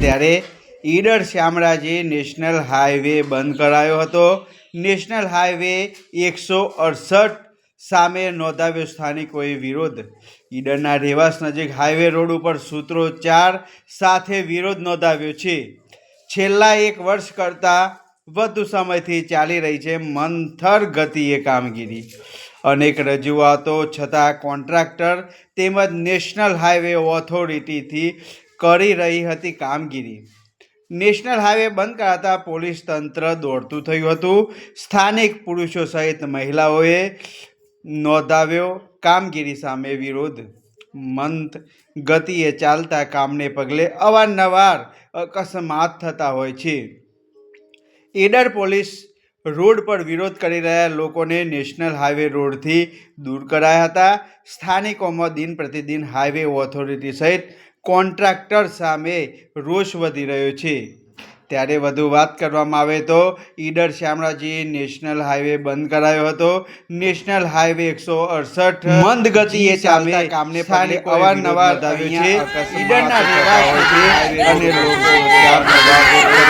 ત્યારે Idar Shamlaji national highway બંધ કરાયો હતો. નેશનલ હાઈવે એકસો અડસઠ સામે નોંધાવ્યો સ્થાનિકોએ વિરોધ. ઈડરના રેવાસ નજીક હાઈવે રોડ ઉપર સૂત્રોચ્ચાર સાથે વિરોધ નોંધાવ્યો છે. છેલ્લા એક વર્ષ કરતાં વધુ સમયથી ચાલી રહી છે મંથર ગતિએ કામગીરી. અનેક રજૂઆતો છતાં કોન્ટ્રાક્ટર તેમજ નેશનલ હાઈવે ઓથોરિટીથી કરી રહી હતી કામગીરી. નેશનલ હાઈવે બંધ કરાતા પોલીસ તંત્ર દોડતું થયું હતું. સ્થાનિક પુરુષો સહિત મહિલાઓએ નોંધાવ્યો કામગીરી સામે વિરોધ. મંદ ગતિએ ચાલતા કામને પગલે અવારનવાર અકસ્માત થતા હોય છે. ઈડર પોલીસ રોડ પર વિરોધ કરી રહ્યા લોકોને નેશનલ હાઈવે રોડથી દૂર કરાયા હતા. સ્થાનિકોમાં દિન પ્રતિદિન હાઈવે ઓથોરિટી સહિત કોન્ટ્રાક્ટર સામે રોષ વધી રહ્યો છે. ત્યારે વધુ વાત કરવામાં આવે તો ઈડર શામળાજી નેશનલ હાઈવે બંધ કરાયો હતો. નેશનલ હાઈવે એકસો અડસઠ મંદ ગતિએ ચાલતા કામને પગલે અવારનવાર ધાવ્યું છે. ઈડરના રહેવાસીઓ અને લોકો